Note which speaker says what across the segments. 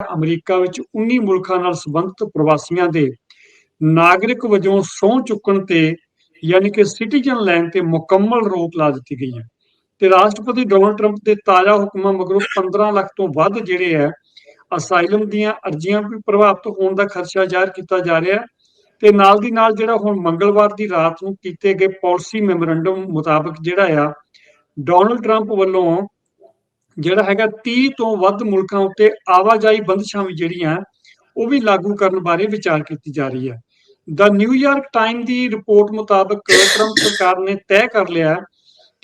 Speaker 1: America ਵਿੱਚ 19 ਮੁਲਕਾਂ ਨਾਲ ਸੰਬੰਧਿਤ ਪ੍ਰਵਾਸੀਆਂ ਦੇ ਨਾਗਰਿਕ ਵਜੋਂ ਸਹੁੰ ਚੁੱਕਣ ਤੇ ਯਾਨੀ ਕਿ ਸਿਟੀਜ਼ਨ ਲੈਣ ਤੇ ਮੁਕੰਮਲ ਰੋਕ ਲਾ ਦਿੱਤੀ ਗਈ ਹੈ। ਤੇ ਰਾਸ਼ਟਰਪਤੀ ਡੋਨਲਡ ਟਰੰਪ ਦੇ ਤਾਜ਼ਾ ਹੁਕਮਾਂ ਮਗਰੋਂ 15 ਲੱਖ ਤੋਂ ਵੱਧ ਜਿਹੜੇ ਹੈ, ਅਸਾਈਲਮ ਦੀਆਂ ਅਰਜ਼ੀਆਂ ਵੀ ਪ੍ਰਭਾਵਿਤ ਹੋਣ ਦਾ ਖਰਚਾ ਜ਼ਾਹਰ ਕੀਤਾ ਜਾ ਰਿਹਾ ਤੇ ਨਾਲ ਦੀ ਨਾਲ ਜਿਹੜਾ ਹੁਣ ਮੰਗਲਵਾਰ ਦੀ ਰਾਤ ਨੂੰ ਕੀਤੇ ਗਏ ਪਾਲਿਸੀ ਮੈਮੋਰੰਡਮ ਮੁਤਾਬਕ ਜਿਹੜਾ ਆ, ਡੋਨਲਡ ਟਰੰਪ ਵੱਲੋਂ ਜਿਹੜਾ ਹੈਗਾ 30 ਤੋਂ ਵੱਧ ਮੁਲਕਾਂ ਉੱਤੇ ਆਵਾਜਾਈ ਬੰਦਸ਼ਾਂ ਵੀ ਜਿਹੜੀਆਂ, ਉਹ ਵੀ ਲਾਗੂ ਕਰਨ ਬਾਰੇ ਵਿਚਾਰ ਕੀਤੀ ਜਾ ਰਹੀ ਹੈ। ਦਾ ਨਿਊਯਾਰਕ ਟਾਈਮ ਦੀ ਰਿਪੋਰਟ ਮੁਤਾਬਕ ਟਰੰਪ ਸਰਕਾਰ ਨੇ ਤੈਅ ਕਰ ਲਿਆ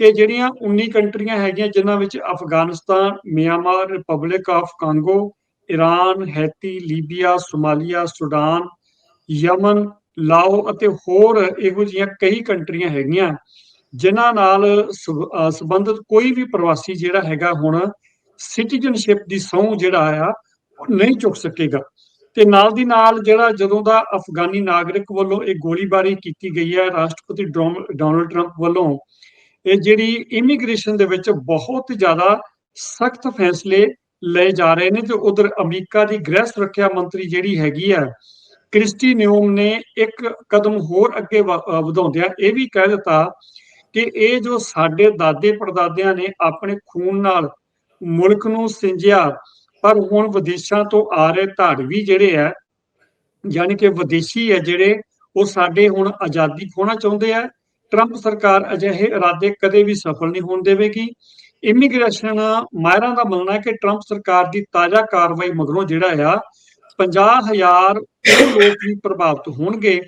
Speaker 1: ਕਿ ਜਿਹੜੀਆਂ 19 ਕੰਟਰੀਆਂ ਹੈਗੀਆਂ, ਜਿਨ੍ਹਾਂ ਵਿੱਚ Afghanistan, Myanmar republic of Congo Iran Haiti Libya Somalia Sudan Yemen Lao ਅਤੇ ਹੋਰ ਇਹੋ ਜਿਹੀਆਂ ਕਈ ਕੰਟਰੀਆਂ ਹੈਗੀਆਂ ਜਿਨ੍ਹਾਂ ਨਾਲ ਸੰਬੰਧਿਤ ਕੋਈ ਵੀ ਪ੍ਰਵਾਸੀ ਜਿਹੜਾ ਹੈਗਾ ਹੁਣ ਸਿਟੀਜ਼ਨਸ਼ਿਪ ਦੀ ਸਹੁੰ ਜਿਹੜਾ ਆ, ਉਹ ਨਹੀਂ ਚੁੱਕ ਸਕੇਗਾ। ਤੇ ਨਾਲ ਦੀ ਨਾਲ ਜਿਹੜਾ ਜਦੋਂ ਦਾ ਅਫਗਾਨੀ ਨਾਗਰਿਕ ਵੱਲੋਂ ਇਹ ਗੋਲੀਬਾਰੀ ਕੀਤੀ ਗਈ ਹੈ ਰਾਸ਼ਟਰਪਤੀ ਡੋਨਲਡ ਟਰੰਪ ਵੱਲੋਂ, ਇਹ ਜਿਹੜੀ ਇਮੀਗ੍ਰੇਸ਼ਨ ਦੇ ਵਿੱਚ ਬਹੁਤ ਜ਼ਿਆਦਾ ਸਖਤ ਫੈਸਲੇ ਲਏ ਜਾ ਰਹੇ ਨੇ ਤੇ ਉਧਰ ਅਮਰੀਕਾ ਦੀ ਗ੍ਰਹਿ ਸੁਰੱਖਿਆ ਮੰਤਰੀ ਜਿਹੜੀ ਹੈਗੀ ਆ, ਕ੍ਰਿਸਟੀ ਨਿਊਮ ਨੇ ਇੱਕ ਕਦਮ ਹੋਰ ਅੱਗੇ ਵਧਾਉਂਦਿਆਂ ਇਹ ਵੀ ਕਹਿ ਦਿੱਤਾ ਕਿ ਇਹ ਜੋ ਸਾਡੇ ਦਾਦੇ ਪੜਦਾਦਿਆਂ ਨੇ ਆਪਣੇ ਖੂਨ ਨਾਲ ਮੁਲਕ ਨੂੰ ਸਿੰਜਿਆ, ਪਰ ਹੁਣ ਵਿਦੇਸ਼ਾਂ ਤੋਂ ਆ ਰਹੇ ਧਾੜਵੀ ਜਿਹੜੇ ਆ, ਯਾਨੀ ਕਿ ਵਿਦੇਸ਼ੀ ਹੈ ਜਿਹੜੇ, ਉਹ ਸਾਡੇ ਹੁਣ ਆਜ਼ਾਦੀ ਖੋਣਾ ਚਾਹੁੰਦੇ ਆ। ਟਰੰਪ ਸਰਕਾਰ ਅਜਿਹੇ ਇਰਾਦੇ ਕਦੇ ਵੀ ਸਫਲ ਨਹੀਂ ਹੋਣ ਦੇਵੇਗੀ। ਇਮੀਗ੍ਰੇਸ਼ਨ ਮਾਇਰਾਂ ਦਾ ਮੰਨਣਾ ਹੈ ਕਿ ਟਰੰਪ ਸਰਕਾਰ ਦੀ ਤਾਜ਼ਾ ਕਾਰਵਾਈ ਮਗਰੋਂ ਜਿਹੜਾ ਆ 50000 ਉਹ ਲੋਕ ਵੀ ਪ੍ਰਭਾਵਿਤ ਹੋਣਗੇ,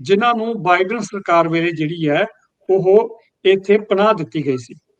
Speaker 1: ਜਿਨ੍ਹਾਂ ਨੂੰ ਬਾਈਡਨ ਸਰਕਾਰ ਵੇਲੇ ਜਿਹੜੀ ਹੈ, ਉਹ ਇੱਥੇ ਪਨਾਹ ਦਿੱਤੀ ਗਈ ਸੀ।